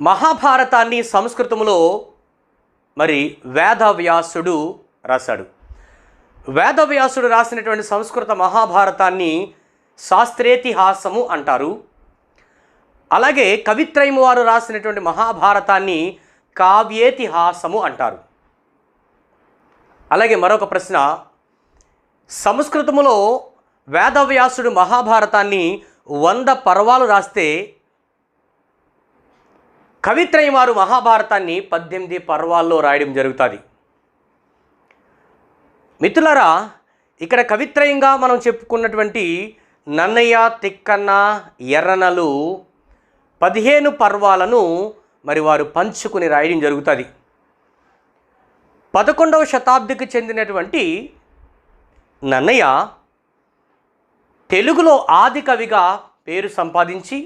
మహాభారతాన్ని సంస్కృతంలో మరి వేదవ్యాసుడు రాశాడు. వేదవ్యాసుడు రాసినటువంటి సంస్కృత మహాభారతాన్ని శాస్త్రేతిహాసము అంటారు. అలాగే కవిత్రయము వారు రాసినటువంటి మహాభారతాన్ని కావ్యేతిహాసము అంటారు. అలాగే మరొక ప్రశ్న సంస్కృతములో వేదవ్యాసుడు మహాభారతాన్ని వంద పర్వాలు రాస్తే కవిత్రయం వారు మహాభారతాన్ని పద్దెనిమిది పర్వాల్లో రాయడం జరుగుతుంది. మిత్రులరా ఇక్కడ కవిత్రయంగా మనం చెప్పుకున్నటువంటి నన్నయ్య తిక్కన్న ఎర్రనలు పదిహేను పర్వాలను మరి వారు పంచుకుని రాయడం జరుగుతుంది. పదకొండవ శతాబ్దికి చెందినటువంటి నన్నయ్య తెలుగులో ఆది కవిగా పేరు సంపాదించి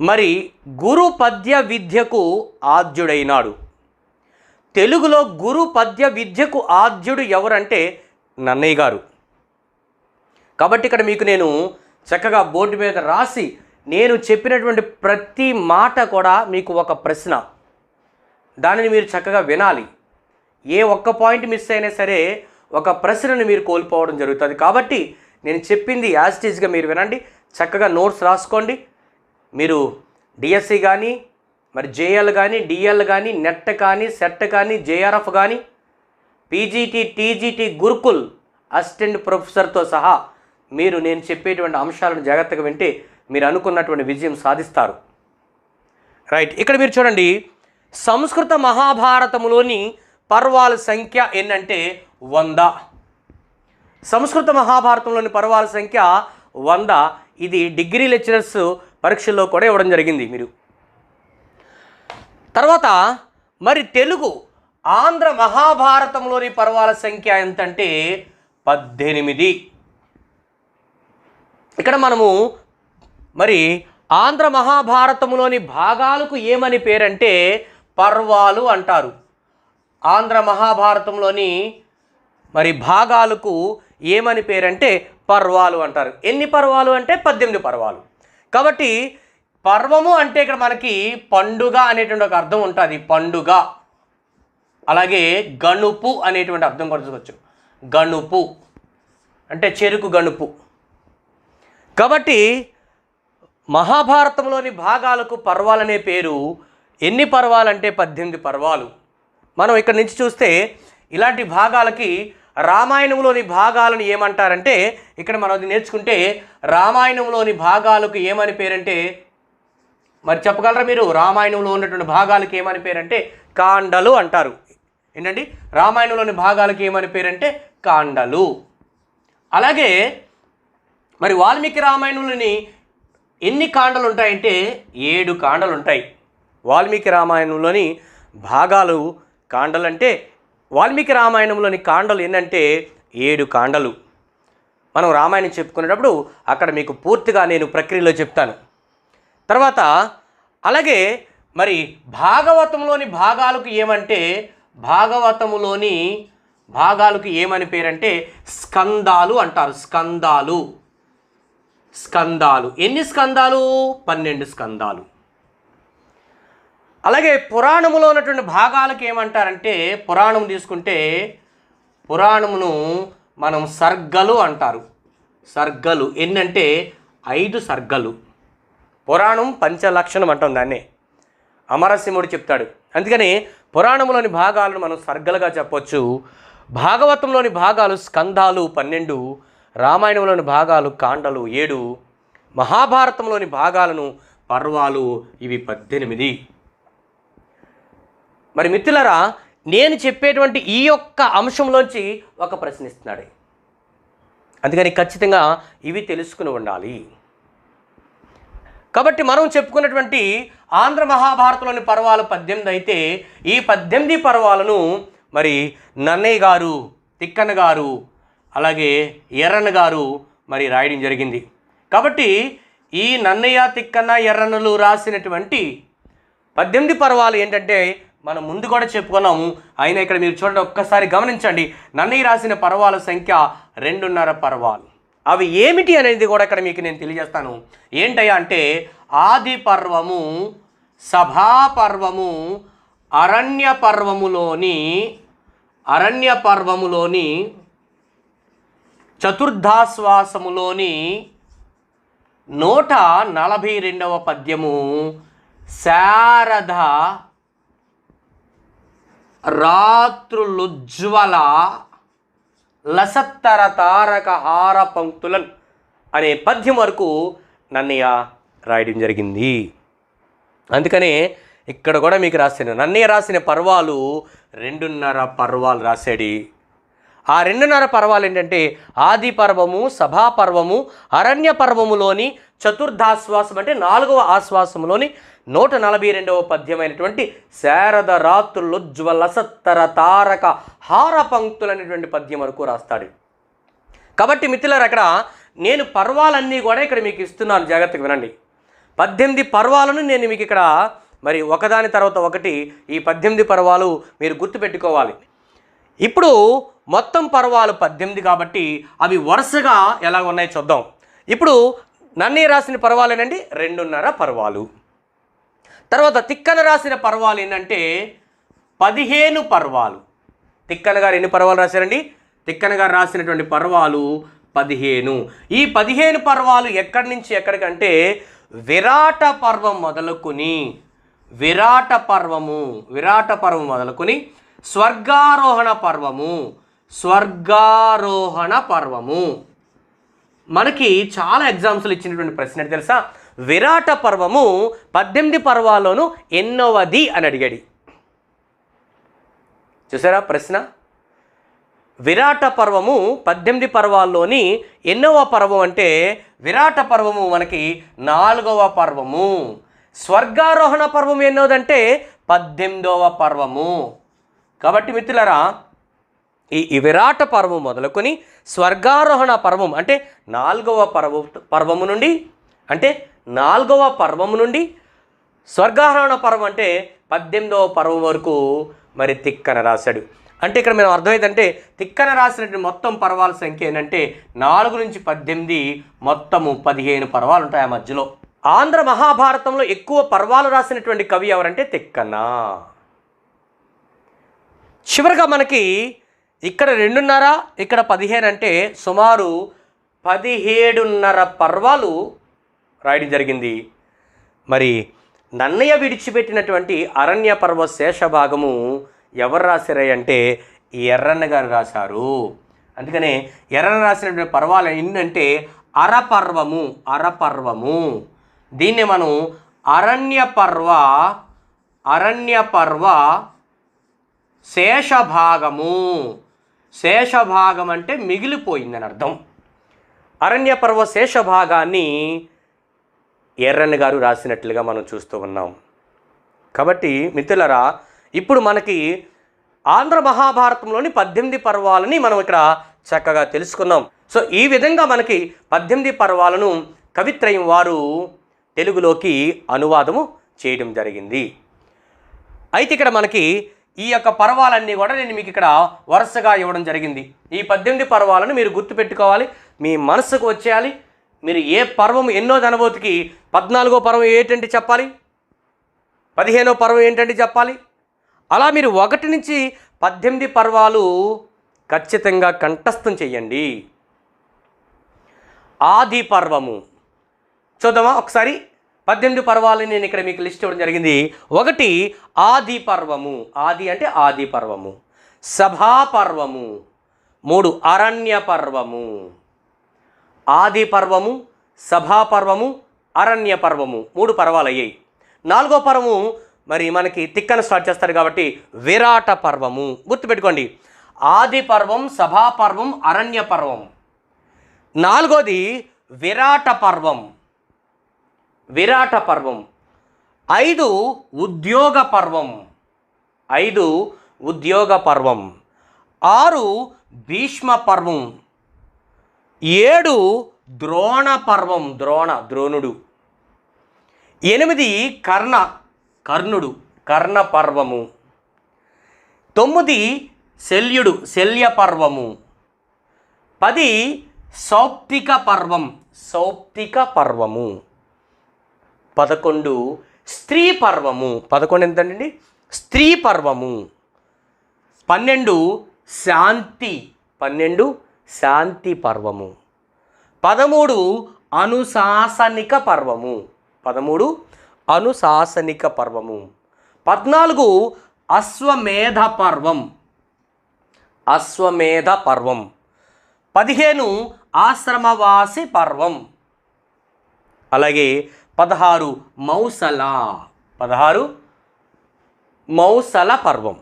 మరి గురు పద్య విద్యకు ఆద్యుడైనాడు. తెలుగులో గురు పద్య విద్యకు ఆద్యుడు ఎవరంటే నన్నయ్య గారు. కాబట్టి ఇక్కడ మీకు నేను చక్కగా బోర్డు మీద రాసి నేను చెప్పినటువంటి ప్రతి మాట కూడా మీకు ఒక ప్రశ్న. దానిని మీరు చక్కగా వినాలి. ఏ ఒక్క పాయింట్ మిస్ అయినా సరే ఒక ప్రశ్నను మీరు కోల్పోవడం జరుగుతుంది. కాబట్టి నేను చెప్పింది యాజ్ మీరు వినండి. చక్కగా నోట్స్ రాసుకోండి. మీరు డిఎస్సి కానీ మరి జేఎల్ కానీ డిఎల్ కానీ నెట్ కానీ సెట్ కానీ జేఆర్ఎఫ్ కానీ పీజీటీ టీజీటీ గురుకుల్ అసిస్టెంట్ ప్రొఫెసర్తో సహా మీరు నేను చెప్పేటువంటి అంశాలను జాగ్రత్తగా వింటే మీరు అనుకున్నటువంటి విజయం సాధిస్తారు. రైట్ ఇక్కడ మీరు చూడండి. సంస్కృత మహాభారతములోని పర్వాల సంఖ్య ఏంటంటే వంద. సంస్కృత మహాభారతంలోని పర్వాల సంఖ్య వంద. ఇది డిగ్రీ లెక్చరర్స్ పరీక్షల్లో కూడా ఇవ్వడం జరిగింది మీరు. తర్వాత మరి తెలుగు ఆంధ్ర మహాభారతంలోని పర్వాల సంఖ్య ఎంతంటే పద్దెనిమిది. ఇక్కడ మనము మరి ఆంధ్ర మహాభారతంలోని భాగాలకు ఏమని పేరంటే పర్వాలు అంటారు. ఆంధ్ర మహాభారతంలోని మరి భాగాలకు ఏమని పేరంటే పర్వాలు అంటారు. ఎన్ని పర్వాలు అంటే పద్దెనిమిది పర్వాలు. కాబట్టి పర్వము అంటే ఇక్కడ మనకి పండుగ అనేటువంటి ఒక అర్థం ఉంటుంది. పండుగ. అలాగే గణుపు అనేటువంటి అర్థం కూడా చూసుకోవచ్చు. గణుపు. అంటే చెరుకు గణుపు. కాబట్టి మహాభారతంలోని భాగాలకు పర్వాలనే పేరు ఎన్ని పర్వాలంటే పద్దెనిమిది పర్వాలు. మనం ఇక్కడ నుంచి చూస్తే ఇలాంటి భాగాలకి రామాయణంలోని భాగాలను ఏమంటారంటే ఇక్కడ మనం అది నేర్చుకుంటే రామాయణంలోని భాగాలకు ఏమని పేరంటే మరి చెప్పగలరా మీరు? రామాయణంలో ఉన్నటువంటి భాగాలకు ఏమని పేరంటే కాండలు అంటారు. ఏంటండి? రామాయణంలోని భాగాలకు ఏమని పేరంటే కాండలు. అలాగే మరి వాల్మీకి రామాయణంలోని ఎన్ని కాండలు ఉంటాయంటే ఏడు కాండలు ఉంటాయి. వాల్మీకి రామాయణంలోని భాగాలు కాండలు అంటే వాల్మీకి రామాయణంలోని కాండలు ఏంటంటే ఏడు కాండలు. మనం రామాయణం చెప్పుకునేటప్పుడు అక్కడ మీకు పూర్తిగా నేను ప్రక్రియలో చెప్తాను. తర్వాత అలాగే మరి భాగవతంలోని భాగాలకు ఏమంటే భాగవతములోని భాగాలకు ఏమని పేరంటే స్కందాలు అంటారు. స్కందాలు. స్కందాలు. ఎన్ని స్కందాలు? పన్నెండు స్కందాలు. అలాగే పురాణములో ఉన్నటువంటి భాగాలకు ఏమంటారంటే పురాణం తీసుకుంటే పురాణమును మనం సర్గలు అంటారు. సర్గలు ఎన్నంటే ఐదు సర్గలు. పురాణం పంచలక్షణం అంటాం దాన్నే. అమరసింహుడు చెప్తాడు. అందుకని పురాణంలోని భాగాలను మనం సర్గలుగా చెప్పొచ్చు. భాగవతంలోని భాగాలు స్కందాలు పన్నెండు రామాయణంలోని భాగాలు కాండలు ఏడు మహాభారతంలోని భాగాలను పర్వాలు ఇవి పద్దెనిమిది. మరి మిత్రులరా నేను చెప్పేటువంటి ఈ యొక్క అంశంలోంచి ఒక ప్రశ్న ఇస్తున్నాడు. అందుకని ఖచ్చితంగా ఇవి తెలుసుకుని ఉండాలి. కాబట్టి మనం చెప్పుకున్నటువంటి ఆంధ్ర మహాభారతంలోని పర్వాలు పద్దెనిమిది అయితే ఈ పద్దెనిమిది పర్వాలను మరి నన్నయ్య గారు తిక్కన్న గారు అలాగే ఎర్రన్న గారు మరి రాయడం జరిగింది. కాబట్టి ఈ నన్నయ్య తిక్కన్న ఎర్రన్నలు రాసినటువంటి పద్దెనిమిది పర్వాలు ఏంటంటే మనం ముందు కూడా చెప్పుకున్నాము. అయినా ఇక్కడ మీరు చూడండి ఒక్కసారి గమనించండి. నన్నయ్య రాసిన పర్వాల సంఖ్య రెండున్నర పర్వాలు. అవి ఏమిటి అనేది కూడా ఇక్కడ మీకు నేను తెలియజేస్తాను. ఏంటయ్యా అంటే ఆది పర్వము సభాపర్వము అరణ్య పర్వములోని అరణ్య పర్వములోని చతుర్థాశ్వాసములోని నూట నలభై రెండవ పద్యము శారద రాత్రులుజ్వల లసత్తర తారక హార పంక్తులన్ అనే పద్యం వరకు నన్నయ్య రాయడం జరిగింది. అందుకనే ఇక్కడ కూడా మీకు రాసిన నన్నయ్య రాసిన పర్వాలు రెండున్నర పర్వాలు రాశాడు. ఆ రెండున్నర పర్వాలు ఏంటంటే ఆది పర్వము సభా పర్వము అరణ్య పర్వములోని చతుర్థాశ్వాసం అంటే నాలుగవ ఆశ్వాసంలోని నూట నలభై రెండవ పద్యమైనటువంటి శారద రాత్రులుజ్వల సత్తర తారక హార పంక్తులు అనేటువంటి పద్యం వరకు రాస్తాడు. కాబట్టి మిత్రులారు అక్కడ నేను పర్వాలన్నీ కూడా ఇక్కడ మీకు ఇస్తున్నాను. జాగ్రత్తగా వినండి. పద్దెనిమిది పర్వాలను నేను మీకు ఇక్కడ మరి ఒకదాని తర్వాత ఒకటి ఈ పద్దెనిమిది పర్వాలు మీరు గుర్తుపెట్టుకోవాలి. ఇప్పుడు మొత్తం పర్వాలు పద్దెనిమిది కాబట్టి అవి వరుసగా ఎలా ఉన్నాయో చూద్దాం. ఇప్పుడు నన్నే రాసిన పర్వాలేనండి రెండున్నర పర్వాలు. తర్వాత తిక్కన రాసిన పర్వాలు ఏంటంటే పదిహేను పర్వాలు. తిక్కన గారు ఎన్ని పర్వాలు రాశారండి? తిక్కన గారు రాసినటువంటి పర్వాలు పదిహేను. ఈ పదిహేను పర్వాలు ఎక్కడి నుంచి ఎక్కడికంటే విరాట పర్వం మొదలుకొని విరాట పర్వము విరాట పర్వం మొదలుకొని స్వర్గారోహణ పర్వము స్వర్గారోహణ పర్వము. మనకి చాలా ఎగ్జామ్స్లు ఇచ్చినటువంటి ప్రశ్న తెలుసా? విరాట పర్వము పద్దెనిమిది పర్వాల్లోనూ ఎన్నోవది అని అడిగాడు. చూసారా ప్రశ్న? విరాట పర్వము పద్దెనిమిది పర్వాల్లోని ఎన్నవ పర్వం అంటే విరాట పర్వము మనకి నాలుగవ పర్వము. స్వర్గారోహణ పర్వం ఎన్నోదంటే పద్దెనిమిదవ పర్వము. కాబట్టి మిత్రులరా ఈ ఈ విరాట పర్వం మొదలుకొని స్వర్గారోహణ పర్వం అంటే నాలుగవ పర్వ పర్వము నుండి అంటే నాలుగవ పర్వము నుండి స్వర్గారోహణ పర్వం అంటే పద్దెనిమిదవ పర్వం వరకు మరి తిక్కన రాశాడు. అంటే ఇక్కడ మేము అర్థమైందంటే తిక్కన రాసినటువంటి మొత్తం పర్వాల సంఖ్య ఏంటంటే నాలుగు నుంచి పద్దెనిమిది మొత్తము పదిహేను పర్వాలు ఉంటాయి ఆ మధ్యలో. ఆంధ్ర మహాభారతంలో ఎక్కువ పర్వాలు రాసినటువంటి కవి ఎవరంటే తిక్కన చివరిగా మనకి ఇక్కడ రెండున్నర ఇక్కడ పదిహేను అంటే సుమారు పదిహేడున్నర పర్వాలు రాయడం జరిగింది. మరి నన్నయ్య విడిచిపెట్టినటువంటి అరణ్య పర్వ శేష భాగము ఎవరు రాశారు అంటే ఎర్రన్న గారు రాశారు. అందుకనే ఎర్రన్న రాసినటువంటి పర్వాలు ఏంటంటే అరపర్వము అరపర్వము. దీన్ని మనం అరణ్య పర్వ అరణ్య పర్వ శేషభాగము శేషభాగం అంటే మిగిలిపోయిందని అర్థం అరణ్యపర్వ శేషభాగాన్ని ఎర్రన్న గారు రాసినట్లుగా మనం చూస్తూ ఉన్నాం. కాబట్టి మిత్రులరా ఇప్పుడు మనకి ఆంధ్ర మహాభారతంలోని పద్దెనిమిది పర్వాలని మనం ఇక్కడ చక్కగా తెలుసుకున్నాం. సో ఈ విధంగా మనకి పద్దెనిమిది పర్వాలను కవిత్రయం వారు తెలుగులోకి అనువాదము చేయడం జరిగింది. అయితే ఇక్కడ మనకి ఈ యొక్క పర్వాలన్నీ కూడా నేను మీకు ఇక్కడ వరుసగా ఇవ్వడం జరిగింది. ఈ పద్దెనిమిది పర్వాలను మీరు గుర్తుపెట్టుకోవాలి. మీ మనసుకు వచ్చేయాలి. మీరు ఏ పర్వం ఎన్నో ధనబోతికి పద్నాలుగో పర్వం ఏంటంటే చెప్పాలి? పదిహేనో పర్వం ఏంటంటే చెప్పాలి? అలా మీరు ఒకటి నుంచి పద్దెనిమిది పర్వాలు ఖచ్చితంగా కంఠస్థం చెయ్యండి ఆది పర్వము. చూద్దామా? ఒకసారి పద్దెనిమిది పర్వాలని నేను ఇక్కడ మీకు లిస్ట్ ఇవ్వడం జరిగింది. ఒకటి ఆది పర్వము. ఆది అంటే ఆది పర్వము. సభా పర్వము. మూడు అరణ్య పర్వము. ఆది పర్వము సభా పర్వము అరణ్య పర్వము. మూడు పర్వాలు అయ్యాయి నాలుగో పర్వము మరి మనకి తిక్కన స్టార్ట్ చేస్తారు కాబట్టి విరాట పర్వము. గుర్తుపెట్టుకోండి. ఆది పర్వం సభాపర్వం అరణ్య పర్వం. నాలుగోది విరాట పర్వం. విరాట పర్వం. ఐదు ఉద్యోగ పర్వం. ఐదు ఉద్యోగ పర్వం. ఆరు భీష్మ పర్వం. ఏడు ద్రోణ పర్వం. ద్రోణ ద్రోణుడు. ఎనిమిది కర్ణ కర్ణుడు కర్ణ పర్వము. తొమ్మిది శల్యుడు శల్య పర్వము. పది సౌప్తిక పర్వం సౌప్తిక పర్వము. పదకొండు స్త్రీ పర్వము. పదకొండు ఎంతండి? స్త్రీ పర్వము. పన్నెండు శాంతి. పన్నెండు శాంతి పర్వము. పదమూడు అనుశాసనిక పర్వము. పదమూడు అనుశాసనిక పర్వము. పద్నాలుగు అశ్వమేధ పర్వం. అశ్వమేధ పర్వం. పదిహేను ఆశ్రమవాసి పర్వం. అలాగే పదహారు మౌసల. పదహారు మౌసల పర్వం.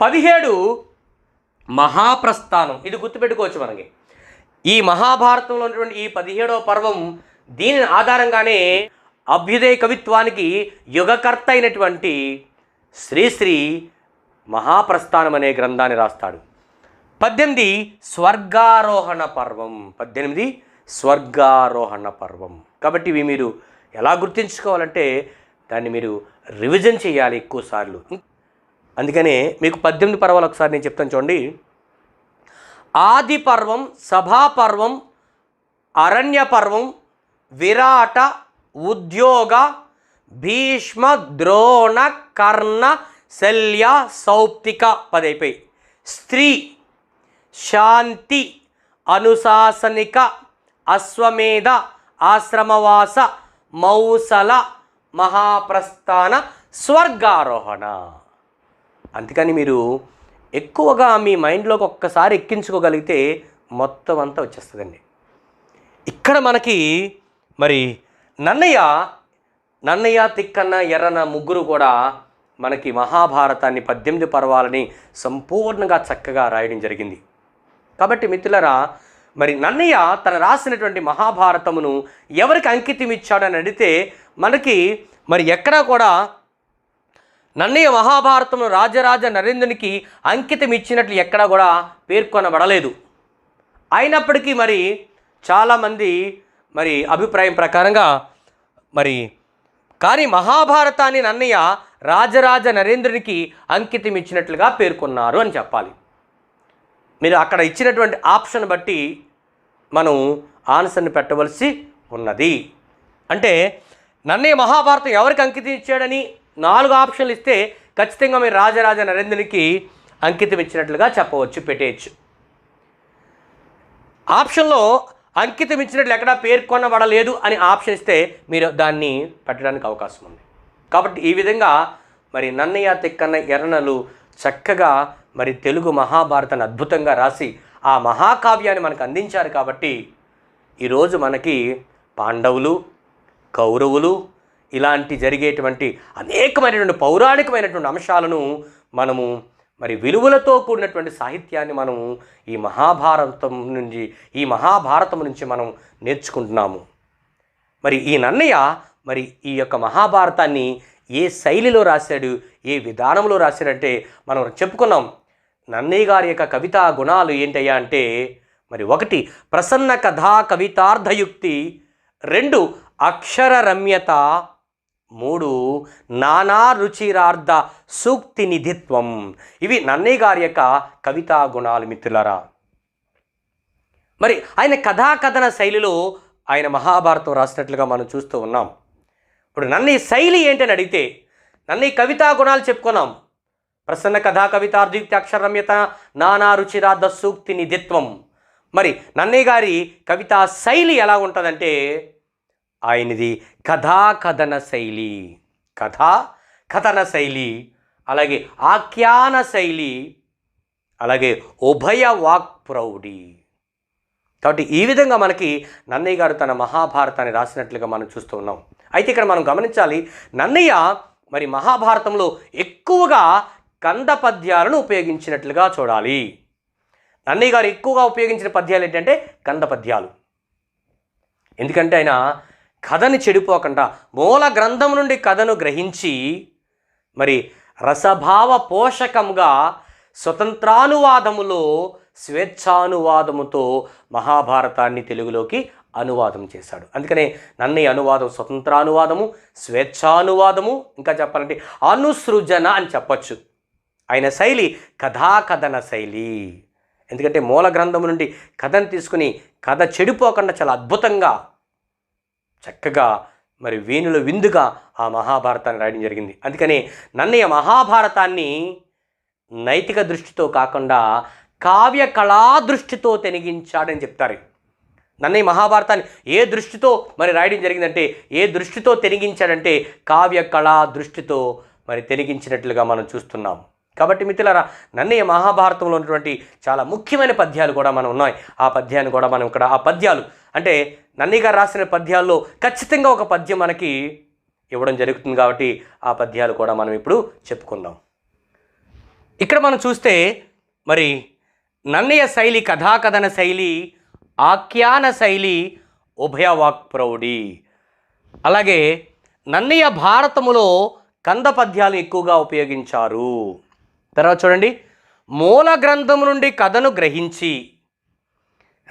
పదిహేడు మహాప్రస్థానం. ఇది గుర్తుపెట్టుకోవచ్చు మనకి. ఈ మహాభారతంలో ఉన్నటువంటి ఈ పదిహేడవ పర్వం దీని ఆధారంగానే అభ్యుదయ కవిత్వానికి యుగకర్త అయినటువంటి శ్రీశ్రీ మహాప్రస్థానం అనే గ్రంథాన్ని రాస్తాడు. పద్దెనిమిది స్వర్గారోహణ పర్వం. పద్దెనిమిది స్వర్గారోహణ పర్వం. కాబట్టి ఇవి మీరు ఎలా గుర్తుంచుకోవాలంటే దాన్ని మీరు రివిజన్ చేయాలి ఎక్కువసార్లు. అందుకనే మీకు పద్దెనిమిది పర్వాలు ఒకసారి నేను చెప్తాను చూడండి. ఆది పర్వం సభాపర్వం అరణ్య పర్వం విరాట ఉద్యోగ భీష్మ ద్రోణ కర్ణ శల్య సౌప్తిక పదైపోయి. స్త్రీ శాంతి అనుశాసనిక అశ్వమేధ ఆశ్రమవాస మౌసల మహాప్రస్థాన స్వర్గారోహణ. అందుకని మీరు ఎక్కువగా మీ మైండ్లోకి ఒక్కసారి ఎక్కించుకోగలిగితే మొత్తం అంతా వచ్చేస్తుందండి. ఇక్కడ మనకి మరి నన్నయ్య నన్నయ్య తిక్కన్న ఎర్రన ముగ్గురు కూడా మనకి మహాభారతాన్ని పద్దెనిమిది పర్వాలని సంపూర్ణంగా చక్కగా రాయడం జరిగింది. కాబట్టి మిత్రులరా మరి నన్నయ్య తన రాసినటువంటి మహాభారతమును ఎవరికి అంకితం ఇచ్చాడని అడిగితే మనకి మరి ఎక్కడా కూడా నన్నయ్య మహాభారతమును రాజరాజ నరేంద్రునికి అంకితం ఇచ్చినట్లు ఎక్కడా కూడా పేర్కొనబడలేదు. అయినప్పటికీ మరి చాలామంది మరి అభిప్రాయం ప్రకారంగా మరి కానీ మహాభారతాన్ని నన్నయ్య రాజరాజ నరేంద్రునికి అంకితం ఇచ్చినట్లుగా పేర్కొన్నారు అని చెప్పాలి. మీరు అక్కడ ఇచ్చినటువంటి ఆప్షన్ బట్టి మనం ఆన్సర్ని పెట్టవలసి ఉన్నది. అంటే నన్నయ్య మహాభారతం ఎవరికి అంకితం ఇచ్చాడని నాలుగు ఆప్షన్లు ఇస్తే ఖచ్చితంగా మీరు రాజరాజ నరేంద్రునికి అంకితం ఇచ్చినట్లుగా చెప్పవచ్చు పెట్టేయచ్చు. ఆప్షన్లో అంకితం ఇచ్చినట్లు ఎక్కడా పేర్కొనబడలేదు అని ఆప్షన్ ఇస్తే మీరు దాన్ని పెట్టడానికి అవకాశం ఉంది. కాబట్టి ఈ విధంగా మరి నన్నయ్య తిక్కన్న ఎర్రనలు చక్కగా మరి తెలుగు మహాభారతాన్ని అద్భుతంగా రాసి ఆ మహాకావ్యాన్ని మనకు అందించారు కాబట్టి ఈరోజు మనకి పాండవులు కౌరవులు ఇలాంటి జరిగేటువంటి అనేకమైనటువంటి పౌరాణికమైనటువంటి అంశాలను మనము మరి విలువలతో కూడినటువంటి సాహిత్యాన్ని మనము ఈ మహాభారతం నుంచి ఈ మహాభారతం నుంచి మనం నేర్చుకుంటున్నాము. మరి ఈ నన్నయ్య మరి ఈ యొక్క మహాభారతాన్ని ఏ శైలిలో రాశాడు ఏ విధానంలో రాశాడంటే మనం చెప్పుకున్నాం. నన్నయ్య గారి యొక్క కవితా గుణాలు ఏంటయ్యా అంటే మరి ఒకటి ప్రసన్న కథా కవితార్థయుక్తి రెండు అక్షర రమ్యత మూడు నానా రుచిరార్థ సూక్తి నిధిత్వం ఇవి నన్నయ్య గారి యొక్క కవితా గుణాలు మిత్రులరా. మరి ఆయన కథాకథన శైలిలో ఆయన మహాభారతం రాసినట్లుగా మనం చూస్తూ ఉన్నాం. ఇప్పుడు నన్నయ్య శైలి ఏంటని అడిగితే నన్నయ్య కవితా గుణాలు చెప్పుకున్నాం. ప్రసన్న కథా కవితార్థయుక్తి అక్షరమ్యత నానా రుచిరాధ సూక్తి నిధిత్వం. మరి నన్నయ్య గారి కవితా శైలి ఎలా ఉంటుందంటే ఆయనది కథా కథన శైలి కథా కథన శైలి అలాగే ఆఖ్యాన శైలి అలాగే ఉభయ వాక్ ప్రౌఢి కాబట్టి ఈ విధంగా మనకి నన్నయ్య గారు తన మహాభారతాన్ని రాసినట్లుగా మనం చూస్తూ ఉన్నాం. అయితే ఇక్కడ మనం గమనించాలి నన్నయ్య మరి మహాభారతంలో ఎక్కువగా కంద పద్యాలను ఉపయోగించినట్లుగా చూడాలి. నన్నయ్య గారు ఎక్కువగా ఉపయోగించిన పద్యాలు ఏంటంటే కంద పద్యాలు ఎందుకంటే ఆయన కథని చెడిపోకుండా మూల గ్రంథం నుండి కథను గ్రహించి మరి రసభావ పోషకంగా స్వతంత్రానువాదములో స్వేచ్ఛానువాదముతో మహాభారతాన్ని తెలుగులోకి అనువాదం చేశాడు. అందుకనే నన్నయ్య అనువాదం స్వతంత్రానువాదము స్వేచ్ఛానువాదము ఇంకా చెప్పాలంటే అనుసృజన అని చెప్పచ్చు. ఆయన శైలి కథాకథన శైలి. ఎందుకంటే మూల గ్రంథం నుండి కథను తీసుకుని కథ చెడిపోకుండా చాలా అద్భుతంగా చక్కగా మరి వీణులు విందుగా ఆ మహాభారతాన్ని రాయడం జరిగింది. అందుకని నన్నయ్య మహాభారతాన్ని నైతిక దృష్టితో కాకుండా కావ్య కళా దృష్టితో తెనిగించాడని చెప్తారు. నన్నయ్య మహాభారతాన్ని ఏ దృష్టితో మరి రాయడం జరిగిందంటే ఏ దృష్టితో తెనిగించాడంటే కావ్య కళా దృష్టితో మరి తెనిగించినట్లుగా మనం చూస్తున్నాం. కాబట్టి మిత్రులారా నన్నయ్య మహాభారతంలో ఉన్నటువంటి చాలా ముఖ్యమైన పద్యాలు కూడా మనం ఉన్నాయి. ఆ పద్యాన్ని కూడా మనం ఇక్కడ ఆ పద్యాలు అంటే నన్నయ్య గారు రాసిన పద్యాల్లో ఖచ్చితంగా ఒక పద్యం మనకి ఇవ్వడం జరుగుతుంది కాబట్టి ఆ పద్యాలు కూడా మనం ఇప్పుడు చెప్పుకుందాం. ఇక్కడ మనం చూస్తే మరి నన్నయ్య శైలి కథాకథన శైలి ఆఖ్యాన శైలి ఉభయవాక్ ప్రౌఢి అలాగే నన్నయ్య భారతములో కంద పద్యాలు ఎక్కువగా ఉపయోగించారు. తర్వాత చూడండి మూల గ్రంథం నుండి కథను గ్రహించి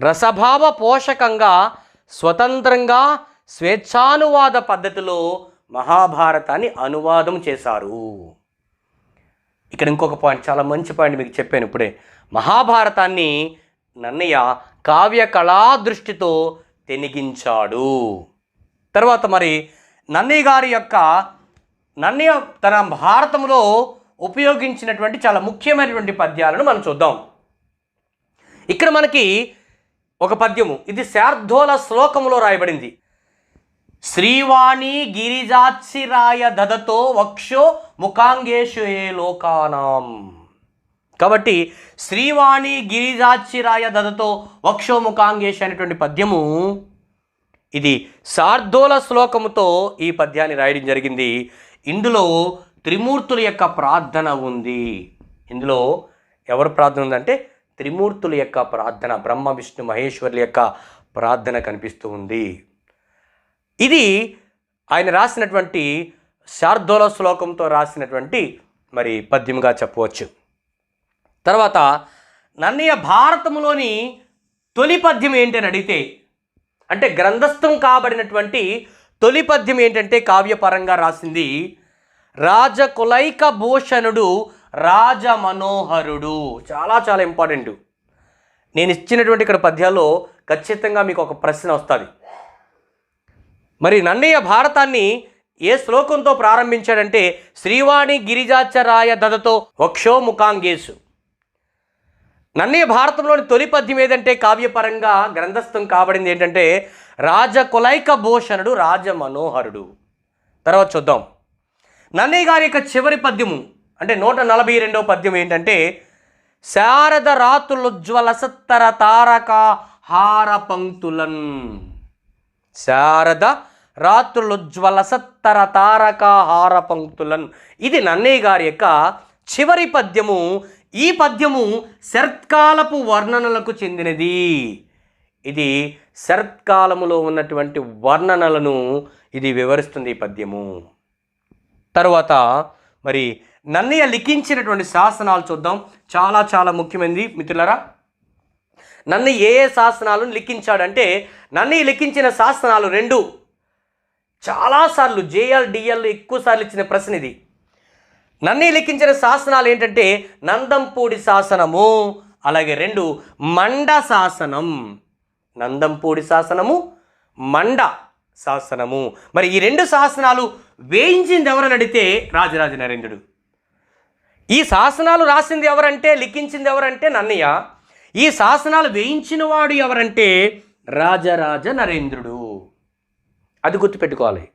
రసభావ పోషకంగా స్వతంత్రంగా స్వేచ్ఛానువాద పద్ధతిలో మహాభారతాన్ని అనువాదం చేశారు. ఇక్కడ ఇంకొక పాయింట్ చాలా మంచి పాయింట్ మీకు చెప్పాను ఇప్పుడే. మహాభారతాన్ని నన్నయ్య కావ్య కళా దృష్టితో తెనిగించాడు. తర్వాత మరి నన్నయ్య గారి యొక్క నన్నయ్య తన భారతంలో ఉపయోగించినటువంటి చాలా ముఖ్యమైనటువంటి పద్యాలను మనం చూద్దాం. ఇక్కడ మనకి ఒక పద్యము. ఇది శార్ధోల శ్లోకములో రాయబడింది. శ్రీవాణి గిరిజాత్సిరాయ దదతో వక్షో ముఖాంగేషు ఏ లోకానాం. కాబట్టి శ్రీవాణి గిరిజాచిరాయ దదతో వక్షో ముఖాంగేష్ అనేటువంటి పద్యము ఇది శార్ధోల శ్లోకముతో ఈ పద్యాన్ని రాయడం జరిగింది. ఇందులో త్రిమూర్తుల యొక్క ప్రార్థన ఉంది. ఇందులో ఎవరు ప్రార్థన ఉందంటే త్రిమూర్తుల యొక్క ప్రార్థన బ్రహ్మ విష్ణు మహేశ్వరుల యొక్క ప్రార్థన కనిపిస్తూ ఉంది. ఇది ఆయన రాసినటువంటి శార్దోల శ్లోకంతో రాసినటువంటి మరి పద్యముగా చెప్పవచ్చు. తర్వాత నన్నయ్య భారతములోని తొలి పద్యం ఏంటని అడిగితే అంటే గ్రంథస్థం కాబడినటువంటి తొలి పద్యం ఏంటంటే కావ్యపరంగా రాసింది రాజకులైక భూషణుడు రాజ మనోహరుడు చాలా చాలా ఇంపార్టెంట్ నేను ఇచ్చినటువంటి ఇక్కడ పద్యాల్లో ఖచ్చితంగా మీకు ఒక ప్రశ్న వస్తుంది. మరి నన్నయ్య భారతాన్ని ఏ శ్లోకంతో ప్రారంభించాడంటే శ్రీవాణి గిరిజాచరాయ దదతో వక్షో ముఖాంగేసు నన్నయ్య భారతంలోని తొలి పద్యం ఏదంటే కావ్యపరంగా గ్రంథస్థం కాబడింది ఏంటంటే రాజకులైక భూషణుడు రాజ మనోహరుడు తర్వాత చూద్దాం. నన్నయ్య గారి యొక్క చివరి పద్యము అంటే నూట నలభై రెండవ పద్యం ఏంటంటే శారద రాతులుజ్వల సత్తర తారక హార పంక్తులన్. శారద రాత్రులుజ్వల సత్తర తారక హార పంక్తులన్. ఇది నన్నయ్య గారి యొక్క చివరి పద్యము. ఈ పద్యము శరత్కాలపు వర్ణనలకు చెందినది. ఇది శరత్కాలములో ఉన్నటువంటి వర్ణనలను ఇది వివరిస్తుంది ఈ పద్యము. తర్వాత మరి నన్నయ్య లిఖించినటువంటి శాసనాలు చూద్దాం. చాలా చాలా ముఖ్యమైనది మిత్రులరా నన్ను ఏ ఏ శాసనాలను లిఖించాడంటే నన్నయ్య లిఖించిన శాసనాలు రెండు. చాలాసార్లు జేఎల్డిఎల్ ఎక్కువసార్లు ఇచ్చిన ప్రశ్న ఇది. నన్నయ్య లిఖించిన శాసనాలు ఏంటంటే నందంపూడి శాసనము అలాగే రెండు మండ శాసనం. నందంపూడి శాసనము మండ శాసనము. మరి ఈ రెండు శాసనాలు వేయించింది ఎవరని అడిగితే రాజరాజ నరేంద్రుడు. ఈ శాసనాలు రాసింది ఎవరంటే లిఖించింది ఎవరంటే నన్నయ్య. ఈ శాసనాలు వేయించిన వాడు ఎవరంటే రాజరాజ నరేంద్రుడు. అది గుర్తుపెట్టుకోవాలి.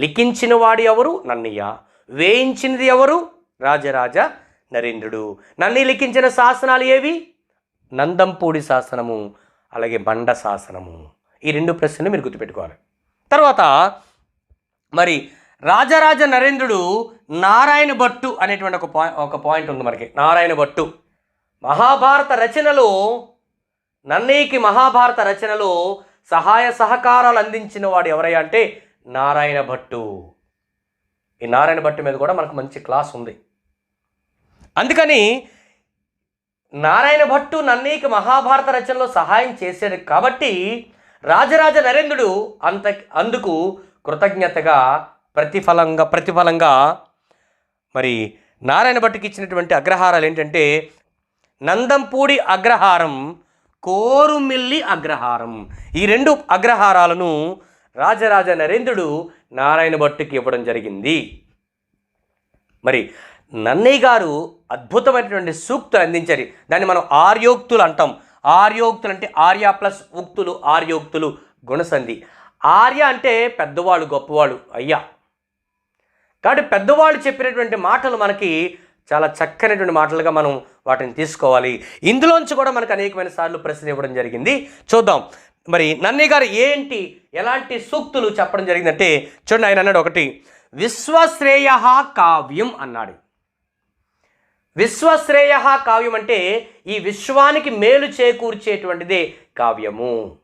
లిఖించిన వాడు ఎవరు? నన్నయ్య. వేయించినది ఎవరు? రాజరాజ నరేంద్రుడు. నన్ను లిఖించిన శాసనాలు ఏవి? నందంపూడి శాసనము అలాగే బండ శాసనము. ఈ రెండు ప్రశ్నలు మీరు గుర్తుపెట్టుకోవాలి. తర్వాత మరి రాజరాజ నరేంద్రుడు నారాయణ భట్టు అనేటువంటి ఒక పాయింట్ ఒక పాయింట్ ఉంది మనకి. నారాయణ భట్టు. మహాభారత రచనలో నన్నయ్యకి మహాభారత రచనలో సహాయ సహకారాలు అందించిన వాడు ఎవరయ్యా అంటే నారాయణ భట్టు. ఈ నారాయణ భట్టు మీద కూడా మనకు మంచి క్లాస్ ఉంది. అందుకని నారాయణ భట్టు నన్నయ్యకి మహాభారత రచనలో సహాయం చేశాడు కాబట్టి రాజరాజ నరేంద్రుడు అంత అందుకు కృతజ్ఞతగా ప్రతిఫలంగా ప్రతిఫలంగా మరి నారాయణ భట్టుకి ఇచ్చినటువంటి అగ్రహారాలు ఏంటంటే నందంపూడి అగ్రహారం కోరుమిల్లి అగ్రహారం. ఈ రెండు అగ్రహారాలను రాజరాజ నరేంద్రుడు నారాయణ భట్టుకి ఇవ్వడం జరిగింది. మరి నన్నయ్య గారు అద్భుతమైనటువంటి సూక్తులు అందించారు. దాన్ని మనం ఆర్యోక్తులు అంటాం. ఆర్యోక్తులు అంటే ఆర్య ప్లస్ ఉక్తులు ఆర్యోక్తులు గుణసంధి. ఆర్య అంటే పెద్దవాళ్ళు గొప్పవాళ్ళు. అయ్యా! కాబట్టి పెద్దవాళ్ళు చెప్పినటువంటి మాటలు మనకి చాలా చక్కనటువంటి మాటలుగా మనం వాటిని తీసుకోవాలి. ఇందులోంచి కూడా మనకు అనేకమైన సార్లు ప్రశ్న ఇవ్వడం జరిగింది. చూద్దాం. మరి నన్నయ్య గారు ఏంటి? ఎలాంటి సూక్తులు చెప్పడం జరిగిందంటే చూడండి ఆయన అన్నాడు ఒకటి. విశ్వశ్రేయ కావ్యం అన్నాడు. విశ్వశ్రేయ కావ్యం అంటే ఈ విశ్వానికి మేలు చేకూర్చేటువంటిదే కావ్యము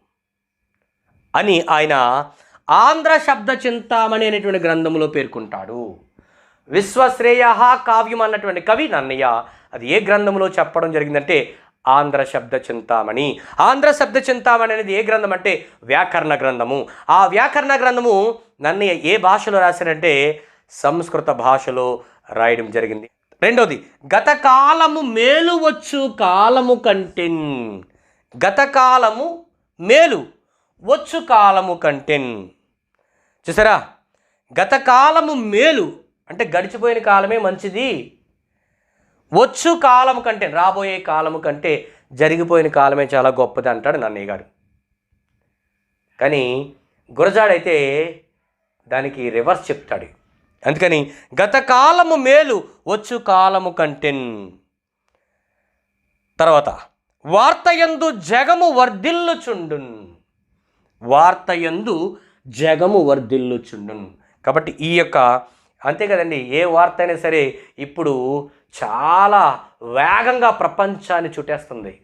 అని ఆయన ఆంధ్ర శబ్ద చింతామణి అనేటువంటి గ్రంథంలో పేర్కొంటాడు. విశ్వశ్రేయ కావ్యం అన్నటువంటి కవి నన్నయ్య అది ఏ గ్రంథంలో చెప్పడం జరిగిందంటే ఆంధ్ర శబ్ద చింతామణి. ఆంధ్ర శబ్ద చింతామణి అనేది ఏ గ్రంథం అంటే వ్యాకరణ గ్రంథము. ఆ వ్యాకరణ గ్రంథము నన్నయ్య ఏ భాషలో రాశారంటే సంస్కృత భాషలో రాయడం జరిగింది. రెండోది గత కాలము మేలు వచ్చు కాలము కంటెన్. గత కాలము మేలు వచ్చు కాలము కంటెన్. చూసారా? గత కాలము మేలు అంటే గడిచిపోయిన కాలమే మంచిది. వచ్చు కాలం కంటే రాబోయే కాలము కంటే జరిగిపోయిన కాలమే చాలా గొప్పది అంటాడు నన్నయ్య గారు. కానీ గురజాడైతే దానికి రివర్స్ చెప్తాడు. అందుకని గత కాలము మేలు వచ్చు కాలము కంటెన్ తర్వాత వార్తయందు జగము వర్ధిల్లుచుండున్. వార్తయందు జగము వర్ధిల్లుచుండును. కాబట్టి ఈ యొక్క అంతే కదండి ఏ వార్త అయినా సరే ఇప్పుడు చాలా వేగంగా ప్రపంచాన్ని చుట్టేస్తుంది.